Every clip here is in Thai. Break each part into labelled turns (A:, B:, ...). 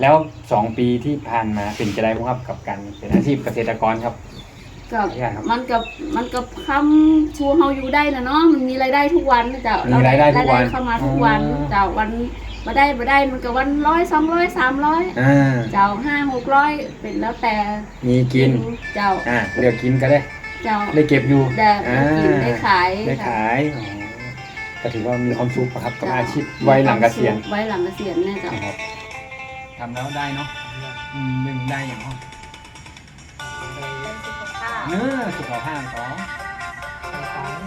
A: แล้วสองปีที่ผ่านมาเป็นจะได้บ้างครับกับการเป็นอาชีพเกษตรกรครับ
B: ก็
A: ขออนุญาตครับ
B: มันกับมันกับคำชูเฮาอยู่ได้นะเนาะมันมีรายได้ทุกวันนะเจ้า
A: มีรายได้ทุกวัน
B: เข้ามาทุกวัน
A: อ๋อ
B: เจ้าวันมาได้มาได้มันก็วันร้อยสองร้อยสามร้อย
A: อ่า
B: เจ้าห้าหกร้อยเป็นแล้วแต่
A: มีกิน
B: เจ้า
A: อ่าเลือกกินก็ได้
B: เจ้า
A: ได้เก็บอยู่
B: ได้
A: อ่า
B: กินได้ขาย
A: ได้
B: ค่ะ
A: ขายอ๋อก็ถือว่ามีความสุขครับกับ
B: เจ้
A: อาชีพวัยหลังเกษียณ
B: ไว้หลังเกษียณเนี่ยเจ้า
A: นะครับ ทำแล้วได้เนาะอืมหนึ่งได้อย่างห้องเนื้อสุขภาพสอง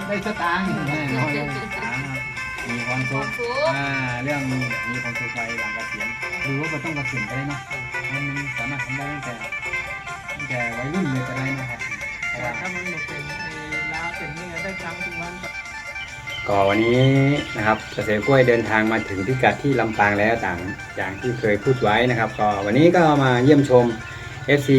A: ได้สตางค์แน่นอนได้สตางค์ครับมีความสุขอ่าเรื่องมีความสุขวัยหลังเกษียณหรือว่ามันต้องเกษียณก็ได้เนาะมันสามารถทำได้ตั้งแต่ตั้งแต่วัยรุ่นเลยก็ได้นะครับเพราะว่า
C: ถ้ามันหมดเป็นไอ้ลาเป็นนี่ได้ตังค์ทุกวัน
A: ก็วันนี้นะครับเกษตรกล้วยเดินทางมาถึงพิกัดที่ลำปางแล้วต่างอย่างที่เคยพูดไว้นะครับ ก็วันนี้ก็มาเยี่ยมชม FC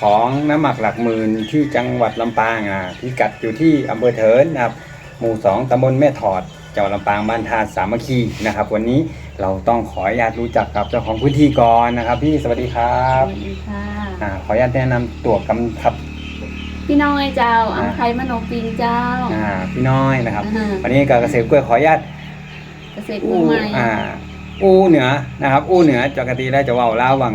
A: ของน้ำหมักหลักหมื่นที่จังหวัดลำปางอะพิกัดอยู่ที่อำเภอเถินนะครับ หมู่ 2ตำบลแม่ถอดจังหวัดลำปางบ้านทาสามัคคีนะครับ วันนี้เราต้องขออนุญาตรู้จักกับเจ้าของพื้นที่ก่อนนะครับ พี่สวัสดีครั
B: ส
A: บ
B: วัสดีค่ะ
A: อ่าขออนุญาตแนะนำตัวกันครับ
B: พี่น้อยเจ้าอังไคมโนปิงเจ้า
A: อ่าพี่น้อยนะครับ
B: อ่า
A: วันนี้กับเกษตรกล้วยขออนุญาต
B: เกษตรมือใหม่
A: อ่าอู้เหนือนะครับ อู้เหนือปกติแล้วจะเว่าลาววัง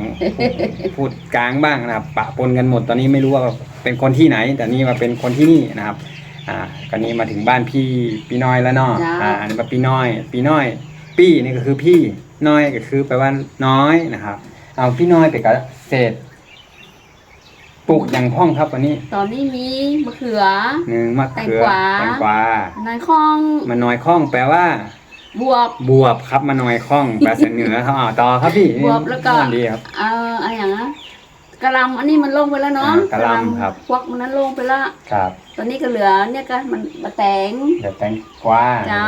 A: พูดกลางบ้างนะครับปะปนกันหมดตอนนี้ไม่รู้ว่าเป็นคนที่ไหน แต่นี่มาเป็นคนที่นี่นะครับอ่าก็นี้มาถึงบ้านพี่พี่น้อยแล้วเนาะ
B: จ้า
A: อ่าอันนี้มาพี่น้อย พี่น้อยปี้นี่ก็คือพี่น้อยก็คือแปลว่าน้อยนะครับ เอาพี่น้อยไปกับเศษ ปลูกอย่างพ่องครับวันนี้
B: ตอนนี้มีมะเขือ
A: หนึ่งมะเขือ
B: แตงกวา
A: แตงกวานา
B: ยข้อง
A: มันน้อยข้องแปลว่า
B: บวบ
A: บวบครับมาหน่อยข้องแปลเสนเหนือเขาอ่าต่อครับพี่
B: บวบแล้วก็
A: ม่นดีครับ
B: เอ่ออะไรอย่างนะกะหลำอันนี้มันลงไปแล้วเนาะ
A: อ่ากะหล่ำครับ
B: ควักมันนั้นลงไปแล้ว
A: ครับ
B: ตอนนี้ก็เหลือเนี่ยก็มันบะแตง
A: เดี๋ยวแตงกวา
B: เจ้า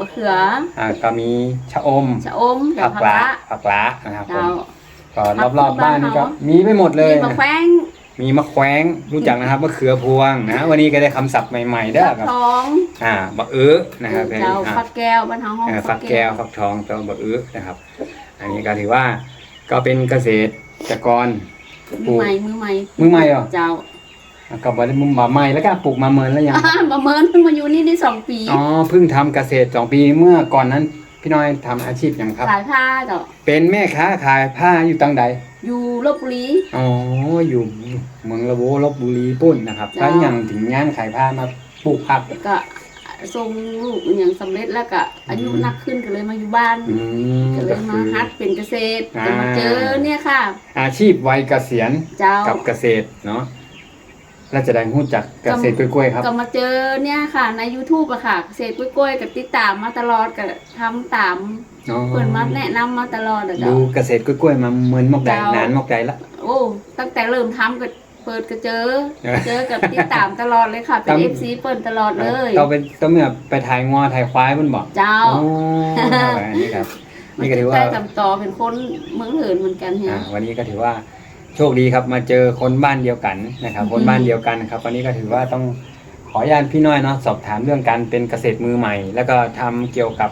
B: มะเขือ
A: อ่าก็มีชะอม
B: ชะอม
A: ผัก
B: ผั
A: ละ
B: ละ
A: ผักละนะครับผ
B: เจ้าม
A: ก็
B: ผัก
A: รอบๆบ้านนี่ก็
B: บ้านเขา
A: มีไปหมดเลย
B: มีมะแขวง
A: มีมะแขวงรู้จักนะครับมะเขือพวงนะ วันนี้ก็ได้คำศัพท์ใหม่ๆเด้อ
B: ฟัก
A: ครับ
B: ทอง
A: อ่าบักเอื้อนะครับ
B: เจ้า
A: อ่า
B: ฟักแก้วบ้านเฮาห้อง
A: เอ่อฟักแก้วฟักทองตัวบักเอื้อนะครับ อันนี้ก็ถือว่าก็เป็นเกษตรกรป
B: มื
A: ลู
B: อกใหม่มือใหม่
A: มือใหม่เหรอ
B: เจ้า
A: ก็บ่ได้มุมบ่ใหม่แล้วก็ปลูกมาเมินแล้วยัง
B: ประเมินเพิ่งมาอยู่นี่ได้สองปี
A: อ๋อเพิ่งทำเกษตรสองปีเมื่อก่อนนั้น พี่น้อยทำอาชีพอย่างครับ
B: ขายผ้าเจ้า
A: เป็นแม่ค้าขายผ้าอยู่ตังใด
B: อยู่ลบบุรี
A: อ๋ออยู่เมืองละโวลบบุรีปุ่นนะครับ
B: จ้า
A: แล้วอย่างถึงงานขายผ้ามาปลูกผัก
B: แล้วก็ส่งลูกอย่างสำเร็จแล้วก็อายุ
A: อืม
B: นักขึ้นก็เลยมาอยู่บ้าน
A: อืม
B: ก็เล
A: ก็
B: ย
A: คื
B: มา
A: อ
B: ฮัดเป็นเกษตร
A: อ่า
B: จะมาเจอเนี่ยค่ะ
A: อาชีพวัยเกษียณ
B: เจ้า
A: กับเกษตรเนาะ แล้วจะได้รู้จักเกษตรกล้วยๆครับ
B: ก็มาเจอเนี่ยค่ะ ใน YouTube อะค่ะ เกษตรกล้วยๆกับติดตามมาตลอดก็ทำตาม
A: อ๋อ
B: เปิดมาแนะนำมาตลอดอะ
A: ดู
B: เจ้า
A: เกษตรกล้วยๆมาเมินมอกใด
B: เจ้าน
A: นานมอกใดละ
B: โอ้ตั้งแต่เริ่มทำก็เปิดก็เจอ
A: เออ
B: เจอกับติดตามตลอดเลยค่ะ เป็น
A: ตาม
B: FC เปิดตลอดเลย
A: เราไปต้องเมื่อไปถ่ายงอถ่ายควายมันบอก
B: เจ้า
A: อ๋ออันนี้ครับนี่ก็ถือว่า
B: ได้จำต่อเป็นคนเมืองเหินเหมือนกันเนี่
A: อ่ายวันนี้ก็ถือว่า โชคดีครับมาเจอคนบ้านเดียวกันนะครับ
B: อืม
A: คนบ้านเดียวกันครับวันนี้ก็ถือว่าต้องขออนุญาตพี่น้อยเนาะสอบถามเรื่องการเป็นเกษตรมือใหม่ แล้วก็ทำเกี่ยวกับ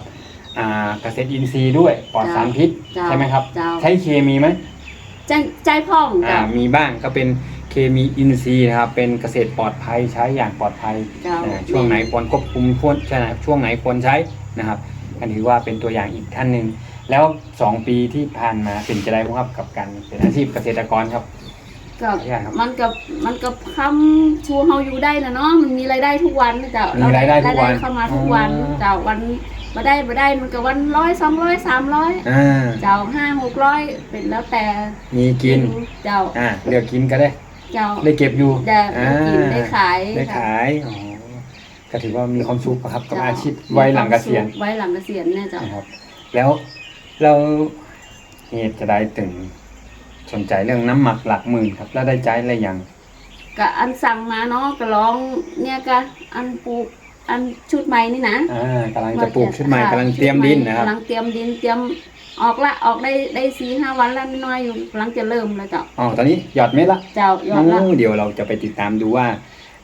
A: อ่าเกษตรอินทรีย์ด้วยปลอดสารพิษ
B: เจ้า
A: ใช่ไหมครับ
B: เจ้า
A: ใช้เคมีไหม
B: ใจใจพ่อง
A: อ่า
B: เจ้า
A: มีบ้างก็เป็นเคมีอินทรีย์นะครับ เป็นเกษตรปลอดภัยใช้อย่างปลอดภัย
B: เจ้า
A: อ่าช่วงไหนควรควบคุมควรใช่ไหมช่วงไหนควรใช้นะครับอันถือว่าเป็นตัวอย่างอีกท่านหนึ่ง แล้วสองปีที่ผ่านมาเป็นจะได้บ้างครับกับการเป็นอาชีพเกษตรกรครับ
B: ก็
A: ขออนุญาตครับ
B: มันกับมันกับคำชูเฮาอยู่ได้นะเนาะมันมีรายได้ทุกวันนะเจ้า
A: มีรายได้ทุกวัน
B: เข้ามาทุกวัน
A: อ๋อ
B: เจ้าวันมาได้มาได้มันก็วันร้อยสองร้อยสามร้อย
A: อ่า
B: เจ้าห้าหกร้อยเป็นแล้วแต่
A: มีกิน
B: เจ้า
A: อ่าเลือกกินก็ได้
B: เจ้า
A: ได้เก็บอยู่
B: ได้
A: อ่า
B: ได้กินได้ขาย
A: ได้
B: ค่ะ
A: ขายอ๋อก็ถือว่ามีความสุขครับกับอาชีพวัยหลังเกษียณ
B: ไว้หลังเกษียณเนี่ยเจ้า
A: นะครับ แล้ว เราเหตุจะได้ถึงสนใจเรื่องน้ำหมักหลักหมื่นครับ แล้วได้ใจอะไรอย่าง
B: ก็อันสั่งมาเนาะก็ร้องเนี่ยก็อันปลูกอันชุดใหม่นี่นะ
A: อ่ากำลังจะปลูกชุดใหม่กำลังเตรียมดินนะครับ
B: กำลังเตรียมดินเตรียมออกละออกได้ได้สี่ห้าวันแล้วน้อยๆอยู่กำลังจะเริ่มแล้วเจ้า
A: อ๋อตอนนี้หยอดเม็ดละ
B: เจ้ายอดละ
A: โอ้เดี๋ยวเราจะไปติดตามดูว่า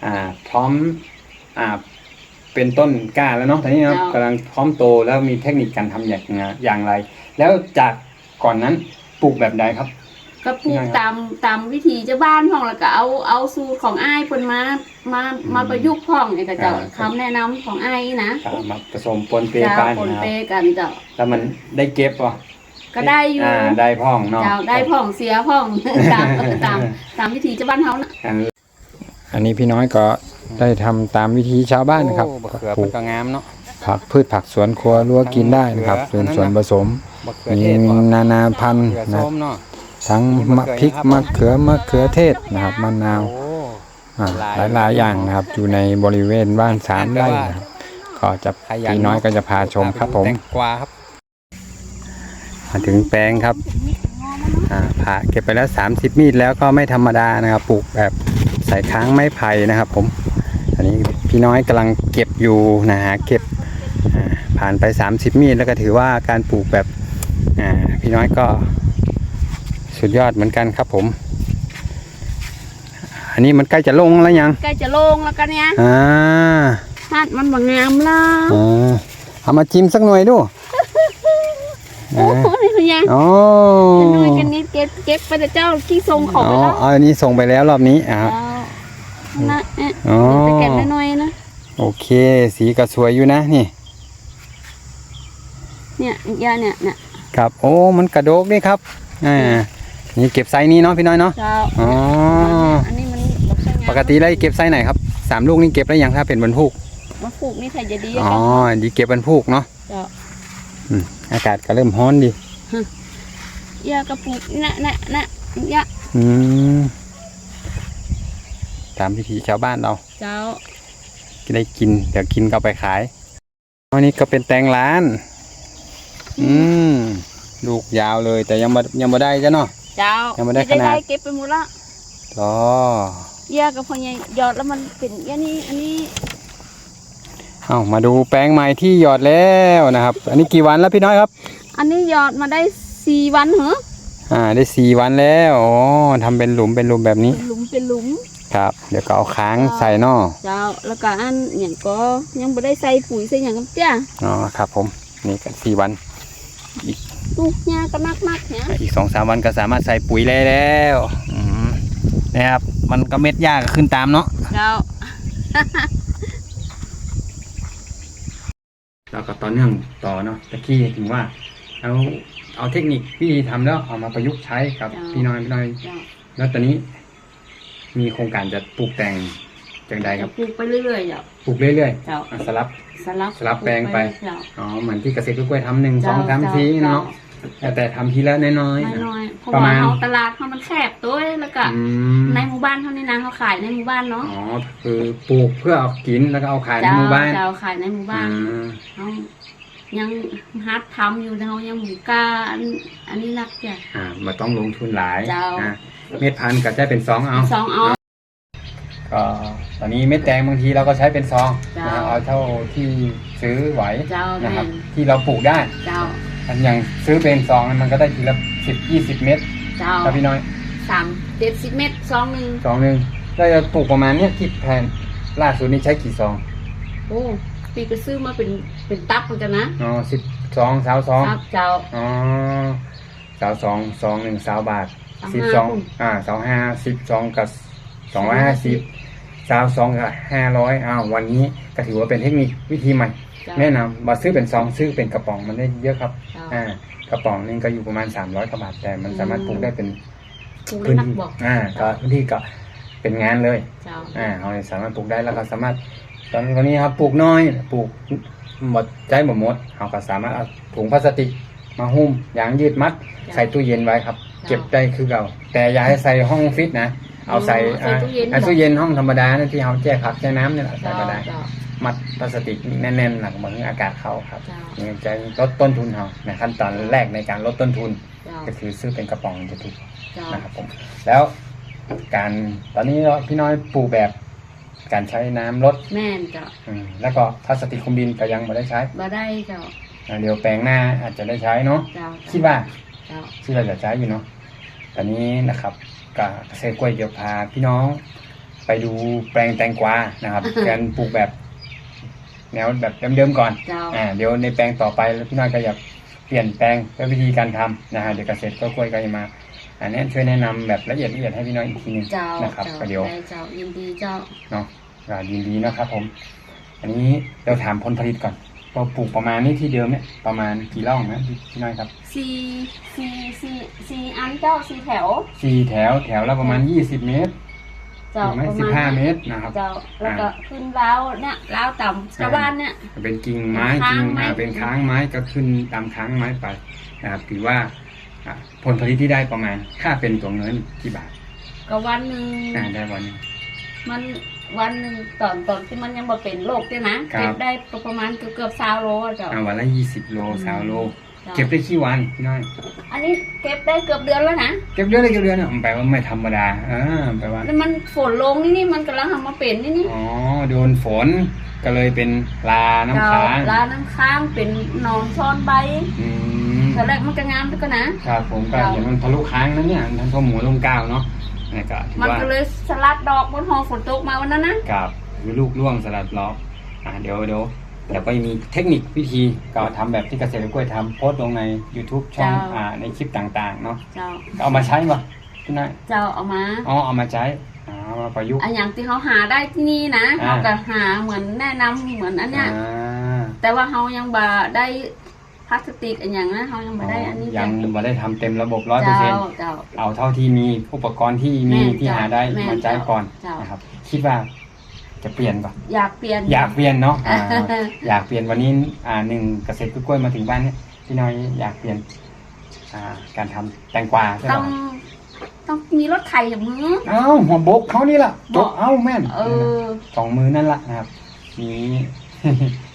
A: อ่า พร้อมอ่าเป็นต้นกล้าแล้วเนาะตอนนี้นะครับกำลังพร้อมโตแล้วมีเทคนิคการทำอย่างไงอย่างไร แล้วจากก่อนนั้นปลูกแบบใดครับ
B: ก็ปลูก
A: ยังไงครับ
B: ตามตามวิธีเจ้าบ้านพ่องแล้วก็เอาเอาสูตรของอ้ายเพิ่นมามามาประยุกต์พ่องเนี่ยก็เจ้า
A: อ่า
B: คำแนะนำของอ้ายนะ
A: ก็เอามาผสมปนเป
B: เจ้า
A: กัน
B: ปน
A: นะค
B: เป
A: รับ
B: กันเจ้า
A: แล้วมันได้เก็บป่ะ
B: ก็ได้อยู่
A: อ่าได้พ่องเนาะ
B: เจ้าได้พ่องเสียพ่อง ตามตามตามวิธีเจ้าบ้านเฮานะ
A: อันอันนี้พี่น้อยก็ได้ทำตามวิธีชาวบ้านนะครับ
D: โอ้บะเขือ
A: ปลู
D: มัน
A: ก
D: ก็งามเนาะ
A: ผักพืชผักสวนครัวรั้วกินได้นะครับ
D: เขื
A: ส่
D: อ
A: วน
D: อันนั้น
A: ส่วน
D: น่ะ
A: ผสม
D: บะเขือ
A: มี
D: เทศบ่
A: นานาพันธุ์
D: เขือ
A: นะ
D: ส้มเนาะ
A: ทั้ง
D: มี
A: มะ
D: มะ
A: พริก
D: เขือ
A: มะเขือมะเขือเทศนะครับมะนาว
D: โอ้
A: อ่า
D: ห
A: ห
D: ลาย
A: ลายๆอย่างนะครับ อยู่ในบริเวณบ้านสามไร่นะครับก็จะ
D: ขยัน
A: พี่น้อยก็จะพาชมครับผม
D: แตงกวาครับ
A: มาถึงแปลงครับอ่าผ่าเก็บไปแล้ว 30 มีดแล้วก็ไม่ธรรมดานะครับ ปลูกแบบใส่ค้างไม้ไผ่นะครับ ผม อันนี้พี่น้อยกำลังเก็บอยู่นะฮะเก็บอ่า ผ่านไป 30 มีดแล้วก็ถือว่าการปลูกแบบอ่าพี่น้อยก็สุดยอดเหมือนกันครับผม อันนี้มันใกล้จะลงแล้วยัง
B: ใกล้จะลงแล้วกันเนี่ย
A: อ่า
B: ฮัดมันบ่งามล่ะ
A: อ่าเอามาจิ้มสักหน่วยดู
B: โอ้โหนี่คือยัง
A: อ๋อ
B: เป็นหน่วยกันนิดเก็บเก็บไปแต่เจ้าขี้ทรงของ
A: อ๋อ
B: ไปแล้ว
A: เอาอันนี้ส่งไปแล้วรอบนี้อ่า
B: เอานะเอ๊ะ
A: อ๋อ
B: ไปเก็บน้อยๆนะ
A: โอเค สีก็สวยอยู่นะนี่
B: เนี่ยยาเนี่ยเนี่ย
A: ครับ โอ้ มันกระโดกนี่ครับอ่านี่เก็บไซส์นี้เนาะพี่น้อยเนาะ
B: เจ้า
A: อ๋อ
B: อันนี้มันแบบสวยงาม
A: ปกติแล้วเก็บไซส์ไหนครับสามลูกนี่เก็บแล้วยังถ้าเป็นบรรพุก
B: มาปลูกนี่ใครจะดี
A: อ๋อ
B: กัน
A: ดีเก็บบรรพุกเนาะ
B: เจ้า
A: อืมอากาศก็เริ่มร้อนดี
B: ยากระปลูกนะนะนะยะ
A: อืมตามพิธีชาวบ้านเรา
B: เจ้า
A: ได้กิน เดี๋ยวกินก็เอาไปขายอันนี้ก็เป็นแตงร้าน อืมลูกยาวเลยแต่ยังมายังมาได้จ้ะเนาะ
B: เจ้า
A: ยังไม่ได้ขนาด
B: เก็บไปหมดละ
A: อ๋อยา
B: กระพอใหญ่หยอดแล้วมันเป็นอยางนี้อันนี้
A: เอามาดูแปลงใหม่ที่หยอดแล้วนะครับ อันนี้กี่วันแล้วพี่น้อยครับ
B: อันนี้หยอดมาได้สี่วันเหรอ
A: อ่าได้สี่วันแล้วอ๋อทำเป็นหลุมเป็นหลุมแบบนี้
B: เป็นหลุมเป็นหลุม
A: ครับ เดี๋ยวก็เอาค้างใส่เนอ
B: เจ้าแล้วก็อันอย่างก็ยังไม่ได้ใส่ปุ๋ยใส่อย่างกับเจ้า
A: อ๋อครับผมนี่กันสี่วัน
B: ลูกยาก็นักนักๆเนี่ย
A: อีกสองสามวันก็สามารถใส่ปุ๋ยได้แล้วอืมนะครับ มันก็เม็ดหญ้าก็ขึ้นตามเนาะ
B: เจ้า
A: เราก็ต่อเนื่องต่อเนาะตะกี้ถึงว่าเอาเอาเทคนิควิธีทำแล้วเอามาประยุกต์ใช้กับ
B: จ้ะ
A: พี่น้อยพี่น้อย
B: เจ้า
A: แล้วตอนนี้ มีโครงการจะปลูกแต่ง จังใดครับ
B: ปลูกไปเรื่อยๆเจ้า
A: ปลูกเรื่อย
B: เจ้า
A: ๆอะสลับ
B: สลับ
A: สลับแปลงไป
B: เจ้า
A: อ๋อเหมือนที่เกษตรกล้วยๆทำหนึ่งส
B: เจ้
A: องสามทีเนาะ
B: จ้
A: แต่แต่ทำทีละน้อย
B: น้อย
A: ๆ
B: น้อยๆเพราะ
A: ประ
B: ว่า
A: มาณ
B: เขาตลาดเขามันแคบตัวแล้วก็
A: อืม
B: ในหมู่บ้านเขานี่นะเขาขายในหมู่บ้านเนาะ
A: อ๋อคือปลูกเพื่อเอากินแล้วก็เอาขายใน
B: เจ้า
A: หมู่บ้าน
B: เจ้าขายในหมู่บ้าน
A: อืม
B: เขายังฮัดทำอยู่แต่เขายังหมูกล้าอันอันนี้นักจ้ะ
A: อ่ามันต้องลงทุนหลาย
B: เจ้า
A: อะเม็ดพันธุ์ก็ใช้เป็นซองเอา
B: สองเอา
A: ก็ ตอนนี้เม็ดแตงบางทีเราก็ใช้เป็นซอง
B: เจ้า
A: นะครับเอาเท่าที่ซื้อไหว
B: เจ้า
A: นะ
B: แม่
A: ครับ
B: น
A: ที่เราปลูกได้
B: เจ้า
A: อันอย่างซื้อเป็นซองมันก็ได้ทีละสิบยี่สิบเม็ด
B: เจ้า
A: ครับพี่น้อย
B: สามเจ็ดสิบเมตรซองหนึ่ง
A: ซองหนึ่งเราจะปลูกประมาณเนี้ยที่แผนล่าสุดนี้ใช้กี่ซอง
B: โอ้ปีก็ซื้อมาเป็นเป็นตับเหมือนกันนะ
A: อ๋อสิบสองสาวสอง
B: ครับเจ้า
A: อ๋อสาวสองสองหนึ่งสาวบาท
B: สาม
A: สิบ
B: ห้า
A: สอง
B: คุณ
A: อ่าสองห้าสิบสองกับสองร้อยห้าสิบ สาวสองกับห้าร้อยอ้าววันนี้ก็ถือว่าเป็นเทคนิควิธีใหม่
B: เจ้า
A: แนะนำมาซื้อเป็นซองซื้อเป็นกระป๋องมันได้เยอะครับ
B: เจ้า
A: อ่ากระป๋องนึงก็อยู่ประมาณสามร้อยกว่าบาทแต่มันสามารถปลูกได้เป็น
B: ปลูกได้
A: พื้น
B: นัก
A: ที่
B: บอก
A: อ่าก็พื้นที่ก็เป็นงานเลย
B: เจ้า
A: อ่าเราสามารถปลูกได้แล้วก็สามารถ ตอนตอนนี้ครับปลูกน้อยปลูกหมดใจหมดหมดเราก็สามารถเอาถุงพลาสติกมาหุ้มยางยืดมัด ใส่ตู้เย็นไว้ครับ เก็บได้คือเก่าแต่อย่าให้ใส่ห้องฟิตนะ เอาใส่
B: ใส่ตู้เย็น
A: อ่าตู้เย็นห้องธรรมดานะที่เราแช่ผักแช่น้ำเนี่ยแหละใส่
B: เจ้า
A: มาได้
B: เจ้า
A: มัดพลาสติกแน่นๆหนักเหมือนอากาศเข้าครับ
B: เจ้า
A: นี่จะลดต้นทุนเราในขั้นตอนแรกในการลดต้นทุน
B: เจ้า
A: ก็คือซื้อเป็นกระป๋องจะถูก
B: เจ้า
A: นะครับผม แล้วการตอนนี้เราพี่น้อยปลูกแบบการใช้น้ำลด
B: แม่นเจ้า
A: อืมแล้วก็พลาสติกคลุมดินก็ยังไม่ได้ใช้
B: บ่ได้เจ้า
A: อ่าเดี๋ยวแปลงหน้าอาจจะได้ใช้เนาะ
B: เจ้า
A: คิดว่า
B: เจ้า
A: ที่เราจะใช้อยู่เนาะตอนนี้นะครับ กับเกษตรกล้วยเดี๋ยวพาพี่น้อง ไปดูแปลงแตงกวานะครับ การปลูกแบบแนวแบบเดิมๆก่อน
B: เจ้า
A: อ่าเดี๋ยวในแปลงต่อไปแล้วพี่น้อยก็อยากเปลี่ยนแปลงและวิธีการทำนะฮะเดี๋ยวเกษตรก็กล้วยก็จะมาอันนี้ช่วยแนะนำแบบละเอียดละเอียดให้พี่น้อยอีกทีหนึง
B: เจ้า
A: นะครับ
B: เจ้า
A: ก็เดี๋ยว
B: ได้เจ้ายินดีเจ้า
A: เนาะก็ยินดีนะครับผม อันนี้เราถามผลผลิตก่อน เราปลูกประมาณนี้ที่เดิมเนี่ยประมาณกี่ร่องนะพี่พี่น้อยครับ
B: สี่สี่สี่สี่อันเจ้าสี่แถว
A: สี่แถวแถวละประมาณยี่สิบเมตร
B: เจ้า
A: ถึงไหม
B: ประ
A: สิบ
B: มา
A: ห้า
B: ณ
A: เมตรนะครับ
B: เจ้าแล้วก็ขึ้นล้าวเนี่ยล้าวต่ำชาวบ้านเนี่ย
A: เป็นกิ่งไม้
B: ค้าง
A: กิ่ง
B: ไม้
A: อ่าเป็นค้างไม้ก็ขึ้นตามค้างไม้ไปนะครับถือว่าอ่าผลผลิตที่ได้ประมาณถ้าเป็นตัวเงินกี่บาท
B: ก็วันหนึ่ง
A: อ่าได้วันหนึง
B: มัน วันหนึ่งตอนตอนที่มันยังบ่เป็นโรคด้วยนะครับ เก็บได้ประมาณเกือบเกือบสาวโลอะเจ้า
A: อ่าวันละยี่สิบโลสาวโล
B: จ้า
A: เก็บได้กี่วันพี่น้อย
B: อันนี้เก็บได้เกือบเดือนแล้วนะ
A: เก็บเดือนได้เก็บเดือนอะมันแปลว่าไม่ธรรมดาอ่าแปลว่า
B: แล้วมันฝนลงนี่นี่มันกำลังทำมาเป็นนี่นี่
A: อ๋อโดนฝนก็เลยเป็นลาน้ำค้าง
B: เจ้ร้านน้ำค้างเป็นหนอนซ่อนใบ
A: อืม
B: แต่แรกมันก็งามด้วยกันนะ ครับ
A: ผมก็
B: เจ้า
A: เห็นมันทะลุค้างนั้นเนี่ยทั้งข้อหมูลงก้าวเนาะ นี่ก็ถือ
B: มัน
A: ว่า
B: ก็เลยสลัดดอกบนหอฝนตกมาวันนั้นนะ
A: กับหรือลูกล่วงสลัดล้ออ่าเดี๋ยวเดี๋ยวเดี๋ยวก็มีเทคนิควิธีก็ทำแบบที่เกษตรกล้วยทำโพสต์ลงใน YouTube ช่องอ่าในคลิปต่างๆเนาะ
B: เจ้า
A: ก็เอามาใช้ป่ะพี่นาย
B: เจ้าเอามา
A: อ๋อเอามาใช้อ๋อเอามาประยุกต์
B: อันอย่างที่เขาหาได้ที่นี่นะ
A: อ่า
B: เขาก็หาเหมือนแนะนำเหมือนอันเนี้ย
A: อ่า
B: แต่ว่าเขายังบ่ได้ พลาสติกอันอย่างนะเขายังบ่ได้อันนี้
A: ยังไม่ได้ทำเต็มระบบร้อยเปอร์
B: เจ้า
A: เซ็นต์
B: เจ้า
A: เอาเท่าที่มีอุปกรณ์ที่มี
B: แม่น
A: ที่
B: จ้ะ
A: หาได้
B: แม่น
A: มาใช้ก่อน
B: เจ้าน
A: นะครับ คิดว่าจะเปลี่ยนป่ะ
B: อยากเปลี่ยน
A: อยากเปลี่ยนเนาะอ่า
B: เออ
A: อยากเปลี่ยนวันนี้อ่าหนึ่งเกษตรกล้วยมาถึงบ้านเนี่ยพี่น้อยอยากเปลี่ยนอ่าการทำแตงกวาใช่
B: ต้อ
A: ป่ะ
B: งต้องมีรถไถอย่างมือ
A: เอ้าหัวบกเขานี่ล่ะจกเอ้าแม่น
B: เออ
A: สองมือนั่นละนะครับมี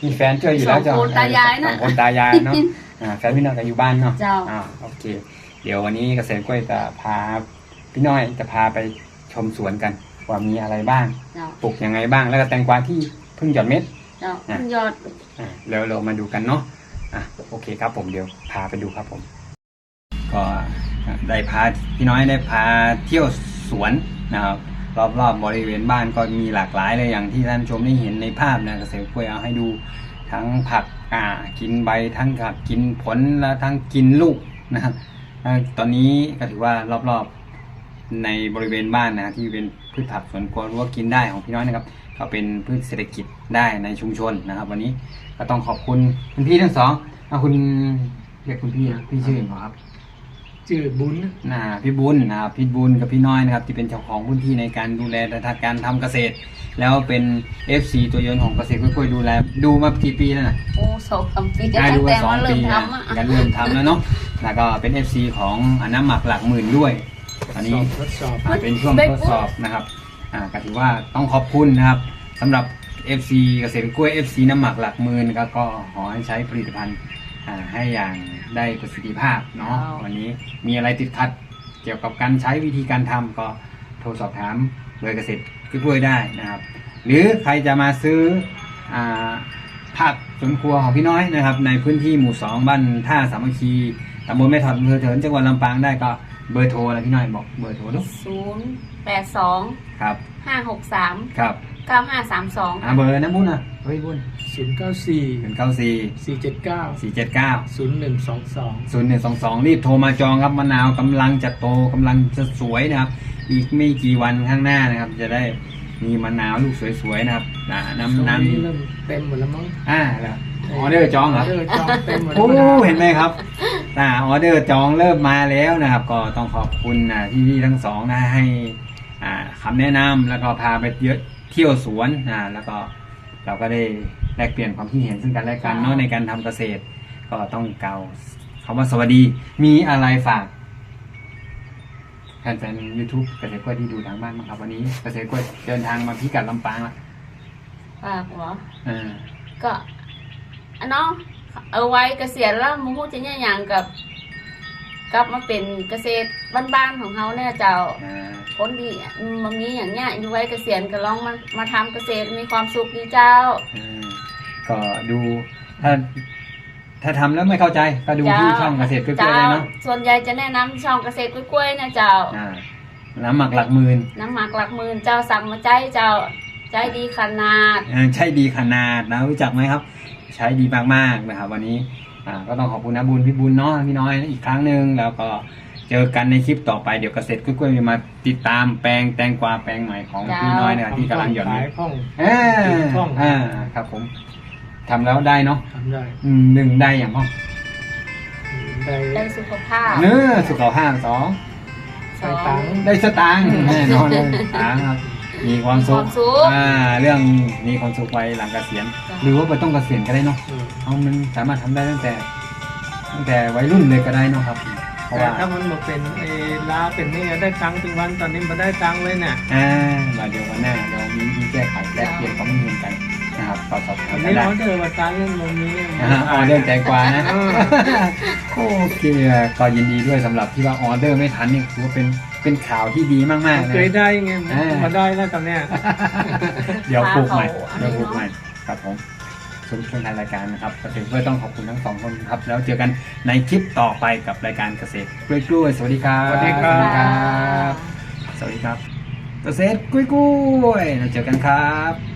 A: มีแฟนช่วยอยู่แล้ว
B: สองคนตายายนะ
A: สองคนตายายเนาะอ่าแฟนพี่น้อยก็อยู่บ้านเนาะ
B: เจ้า
A: อ่าโอเค เดี๋ยววันนี้เกษตรกล้วยจะพาพี่น้อยจะพาไปชมสวนกัน ว่ามีอะไรบ้าง
B: เจ้า
A: ปลูกยังไงบ้าง แล้วก็แตงกวาที่เพิ่งหยอดเม็ด
B: เจ้าคุณยอด
A: อ่าแล้วเรามาดูกันเนาะอะโอเคครับผมเดี๋ยวพาไปดูครับผม ก็ได้พาพี่น้อยได้พาเที่ยวสวนนะครับ รอบๆบบริเวณบ้านก็มีหลากหลายเลยอย่างที่ท่านชมได้เห็นในภาพนะเกษตรกล้วยเอาให้ดูทั้งผักอ่ากินใบทั้งผักกินผลแล้วทั้งกินลูกนะครับตอนนี้ก็ถือว่ารอบๆในบริเวณบ้านนะที่เป็นพืชผักสวนครัวรั้วกินได้ของพี่น้อยนะครับ ก็เป็นพืชเศรษฐกิจได้ในชุมชนนะครับ วันนี้ก็ต้องขอบคุณคุณพี่ทั้งสองเอาคุณเรียกคุณพี่นะพี่ชื่ออะไรครับ
C: จืดบุญ
A: นะพี่บุญนะครับพี่บุญกับพี่น้อยนะครับ ที่เป็นเจ้าของพื้นที่ในการดูแลทางการทำเกษตร แล้วเป็น FC ตัวยนต์ของเกษตรกล้วยๆดูแลดูมากี่ปีแล้วนะ
B: โอ้สองสามปี
A: ได้
B: ตั้
A: ดู
B: ง
A: มา
B: แต่
A: สอง
B: มาเริ่
A: ปี
B: ม
A: นะ
B: ทำอะ
A: กันเริ่มทำแล้วเนาะแล้วก็เป็น FC ของอน้ำหมักหลักหมื่นด้วย อัน
C: ส
A: นี้
C: อบทดสอบ
A: อ่าเป็นช่วงทดสอบนะครับอ่าก็ถือว่าต้องขอบคุณนะครับสำหรับ FC เกษตรกล้วย FC น้ำหมักหลักหมื่นครับก็ขอให้ใช้ผลิตภัณฑ์ อ่าให้อย่างได้ประสิทธิภาพเนาะวันนี้มีอะไรติดขัดเกี่ยวกับการใช้วิธีการทำก็โทรสอบถามโดยเกษตรกล้วยได้นะครับ หรือใครจะมาซื้ออ่าผักสวนครัวของพี่น้อยนะครับ ในพื้นที่หมู่สองบ้านท่าสามัคคีตำบลแม่ถอดอำเภอเถินจังหวัดลำปางได้ก็เบอร์โทรอะไรพี่น้อยบอกเบอร์โทรเนาะ
B: ศูนย์แปดสอง
A: ครับ
B: ห้าหกสาม
A: ครับ
B: เก้าห้าสามสอง
A: อ่าเบอร์นะบุญนะเฮ้ยบุญ
C: ศูนย์เก้าสี่
A: เป็นเก้าสี่
C: สี่เจ็ดเก้า
A: สี่เจ็ดเก้า
C: ศูนย์หนึ่งสองสอง
A: ศูนย์หนึ่งสองสองรีบโทรมาจองครับมะนาวกำลังจะโตกำลังจะสวยนะครับ อีกไม่กี่วันข้างหน้านะครับ จะได้มีมะนาวลูกสวยๆนะครับนะ
C: ช่วง
A: น้ำน้
C: นี้เริ่มเต็มหมดแล้วมั้งำ
A: อ่าแล้วออเดอร์จองเหรอ
C: ออเดอร์จองเต็มหมดแล้
A: โอ้
C: วนะ
A: เห็นไหมครับอ่าออเดอร์จองเริ่มมาแล้วนะครับ ก็ต้องขอบคุณนะพี่ๆทั้งสองนะให้อ่าคำแนะนำแล้วก็พาไปเยอะ เที่ยวสวนอ่าแล้วก็เราก็ได้แลกเปลี่ยนความคิดเห็นซึ่งกันและกันเนาะในการทำเกษตร ก็ต้องกล่าวคำว่าสวัสดี มีอะไรฝากแฟนๆยูทูบเกษตรกล้วยที่ดูทางบ้านบ้างครับ วันนี้เกษตรกล้วยเดินทางมาพิกัดลำปางละ
B: ฝากหัว
A: อ่า
B: ก็อันเนาะเอาไว้เกษียณแล้วมึงพูดจะเนี่ยอย่างกับ กลับมาเป็นเกษตรบ้านๆของเขาเนี่ยเจ้า
A: อ่า
B: คนดีมันมีอย่างเงี้ยอยู่ไว้เกษียณก็ลองมามาทำเกษตรมีความสุขดีเจ้า
A: อืมก็ดูถ้าถ้าทำแล้วไม่เข้าใจก็ดูที่ช่องเกษตรกล้วยๆ
B: เจ้า
A: เลยเนาะ
B: ส่วนใหญ่จะแนะนำช่องเกษตรกล้วยๆนะเจ้า
A: อ่าน้ำหมักหลักหมื่น
B: น้ำหมักหลักหมื่นเจ้าสั่งมาใจเจ้าใจดีขนาด
A: อ่าใช่ดีขนาดนะรู้จักไหมครับ ใช้ดีมากๆนะครับวันนี้ อ่าก็ต้องขอบคุณนะบุญพี่บุญเนาะพี่น้อยอีกครั้งหนึ่งแล้วก็เจอกันในคลิปต่อไปเดี๋ยวเกษตรกล้วยๆมาติดตามแปลงแตงกวาแปลงใหม่ของพี่น้อยเนี่ยที่กำลังหย่อน
C: ขา
A: อยู่
C: ยข้อง
A: อ่า
C: ช่อง
A: อ่าครับผมทำแล้วได้เนาะ
C: ทำได้
A: อืมหนึ่งได้อย่างพ่อ
C: ได้
B: ได้สุขภาพ
A: เนื้อสุขภาพสอง
B: สอง
C: ได้ตังค์
A: ได้สตางค์แน่นอนเลยตังค์ครับ มีความสุ
B: มี
A: ข
B: ความสุข
A: อ่าเรื่องมีความสุขไว้หลังเกษียณ
B: จ้ะ
A: หรือว่าไม่ต้องเกษียณก็ได้เนาะ
C: เออ
A: เอามันสามารถทำได้ตั้งแต่ ตั้งแต่วัยรุ่นเลยก็ได้เนาะครับ เพราะ
C: แต่
A: ว่า
C: ถ้ามันมาเป็นไอ้ลาเป็นนี่ได้ตังค์ถึงวันตอนนี้มาได้ตังค์เลยเนี่ย
A: อ่ามาเดี๋ยววันหน้าเดี๋ยวมีมีแก้ไขแลกเปลี่ยนความคิดเห็นกันนะครับต่อสอบถา
C: อั
A: ม
C: น
A: กั
C: นี้
A: นได้
C: เราเจอว่าตังค์เล่นมันมี
A: อ่าออเดอร์ใจกว่านะ
C: เออ
A: โอเคก็ยินดีด้วยสำหรับที่ว่าออเดอร์ไม่ทันเนี่ยถือว่าเป็น เป็นข่าวที่ดีมากๆ
C: เค
A: นะ
C: ยได้ไง
A: อ่า
C: มาได้แล้วตอนเนี้ย
A: เดี๋ยวปลูกใหม่
B: พาเขา
A: เดี๋ยวปลูกใหม่ครับผมสรุปช่วงท้ายรายการนะครับก็ถือว่าต้องขอบคุณทั้งสองคนครับ แล้วเจอกันในคลิปต่อไปกับรายการเกษตรกล้วยๆสวัสดีครับ
C: สวัสดีครับ
A: สวัสดีครับ สวัสดีครับเกษตรกล้วยๆเราเจอกันครับ